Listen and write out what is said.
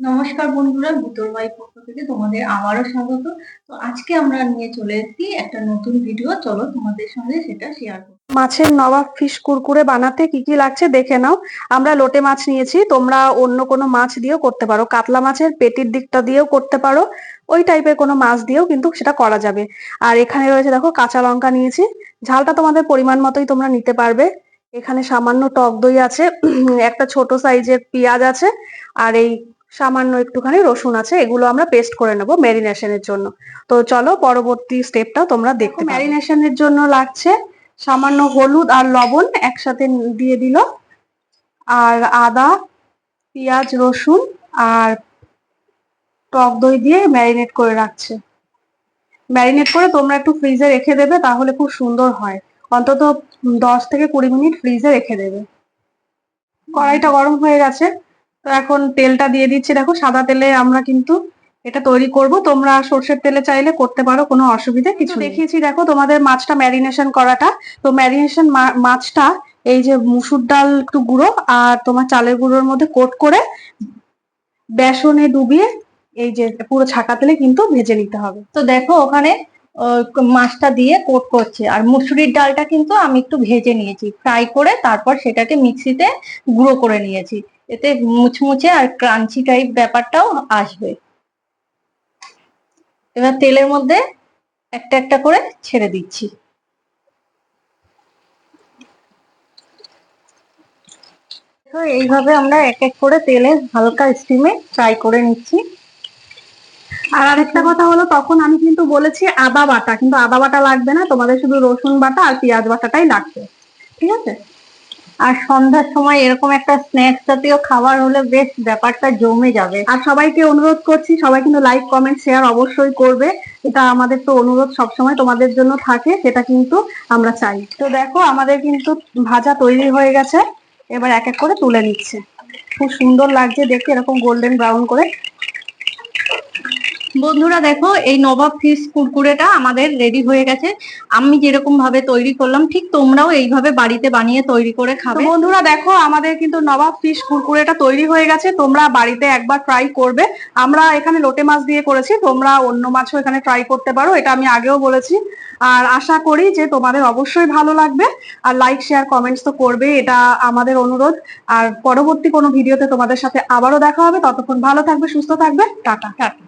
নমস্কার বন্ধুরা ভূতর বাই পক্ষ থেকে তোমাদের আবারও স্বাগত। তো আজকে আমরা নিয়ে চলে এসেছি একটা নতুন ভিডিও। চলো তোমাদের সঙ্গে সেটা শেয়ার করব মাছের নবাব ফিশ কুরকুরে বানাতে কি কি লাগছে দেখে নাও। আমরা লোটে মাছ নিয়েছি, তোমরা অন্য কোনো মাছ দিয়েও করতে পারো। কাতলা মাছের পেটির দিকটা দিয়েও করতে পারো। ওই টাইপের কোনো মাছ দিয়েও কিন্তু সেটা করা যাবে। আর এখানে রয়েছে দেখো কাঁচা লঙ্কা নিয়েছি। ঝালটা তোমাদের পরিমাণ মতোই তোমরা নিতে পারবে। এখানে সামান্য টক দই আছে একটা ছোট সাইজের পেঁয়াজ আছে, আর এই সামান্য একটুখানি রসুন আছে এগুলো আমরা পেস্ট করে নেব ম্যারিনেশনের জন্য। তো চলো পরবর্তী স্টেপটা তোমরা দেখো ম্যারিনেশনের জন্য লাগছে সামান্য হলুদ আর লবণ একসাথে দিয়ে দিল। আর আদা পেঁয়াজ রসুন আর টক দই দিয়ে ম্যারিনেট করে রাখছে। ম্যারিনেট করে তোমরা একটু ফ্রিজে রেখে দেবে তাহলে খুব সুন্দর হয়। অন্তত দশ থেকে কুড়ি মিনিট ফ্রিজে রেখে দেবে। কড়াইটা গরম হয়ে গেছে। তো এখন তেলটা দিয়ে দিচ্ছি। দেখো সাদা তেলে আমরা কিন্তু এটা তৈরি করব। তোমরা সর্ষের তেলে চাইলে করতে পারো কোনো অসুবিধা কিছু দেখিয়েছি দেখো তোমাদের মাছটা ম্যারিনেশন করাটা। তো ম্যারিনেশন মাছটা এই যে মুসুর ডাল একটু গুঁড়ো আর তোমার চালের গুঁড়োর মধ্যে কোট করে বেসনে ডুবিয়ে এই যে পুরো ছাকা তেলে কিন্তু ভেজে নিতে হবে। তো দেখো ওখানে মাছটা দিয়ে কোট করছে। আর মুসুরির ডালটা কিন্তু আমি একটু ভেজে নিয়েছি। ফ্রাই করে তারপর সেটাকে মিক্সিতে গুঁড়ো করে নিয়েছি। এতে মুচমুচে আর ক্রাঞ্চি টাইপ ব্যাপারটাও আসবে। এবার তেলের মধ্যে একটা একটা করে ছেড়ে দিচ্ছি। তো এইভাবে আমরা এক এক করে তেলে হালকা স্টিমে ফ্রাই করে নিচ্ছি। আর আরেকটা কথা হলো, তখন আমি কিন্তু বলেছি আদা বাটা, কিন্তু আদা বাটা লাগবে না, তোমাদের শুধু রসুন বাটা আর পেঁয়াজ বাটাটাই লাগবে। ঠিক আছে? আর সন্ধ্যার সময় এরকম একটা স্ন্যাক্স জাতীয় খাবার হলে বেশ ব্যাপারটা জমে যাবে। আর সবাইকে অনুরোধ করছি, সবাই কিন্তু লাইক কমেন্ট শেয়ার অবশ্যই করবে। এটা আমাদের তো অনুরোধ সবসময় তোমাদের জন্য থাকে, সেটা কিন্তু আমরা চাই। তো দেখো, আমাদের কিন্তু ভাজা তৈরি হয়ে গেছে। এবার এক এক করে তুলে নিচ্ছে। খুব সুন্দর লাগছে দেখতে, এরকম গোল্ডেন ব্রাউন করে। বন্ধুরা দেখো এই নবাব ফিশ কুরকুরেটা আমাদের রেডি হয়ে গেছে। আমি যেরকম ভাবে তৈরি করলাম ঠিক তোমরাও এইভাবে বাড়িতে বানিয়ে তৈরি করে খাবে। বন্ধুরা দেখো আমাদের কিন্তু নবাব ফিশ কুরকুরেটা তৈরি হয়ে গেছে। তোমরা বাড়িতে একবার ট্রাই করবে। আমরা এখানে লোটে মাছ দিয়ে করেছি তোমরা অন্য মাছও এখানে ট্রাই করতে পারো এটা আমি আগেও বলেছি। আর আশা করি যে তোমাদের অবশ্যই ভালো লাগবে। আর লাইক শেয়ার কমেন্টস তো করবে এটা আমাদের অনুরোধ। আর পরবর্তী কোনো ভিডিওতে তোমাদের সাথে আবারও দেখা হবে। ততক্ষণ ভালো থাকবে সুস্থ থাকবে। টাটা। টাটা।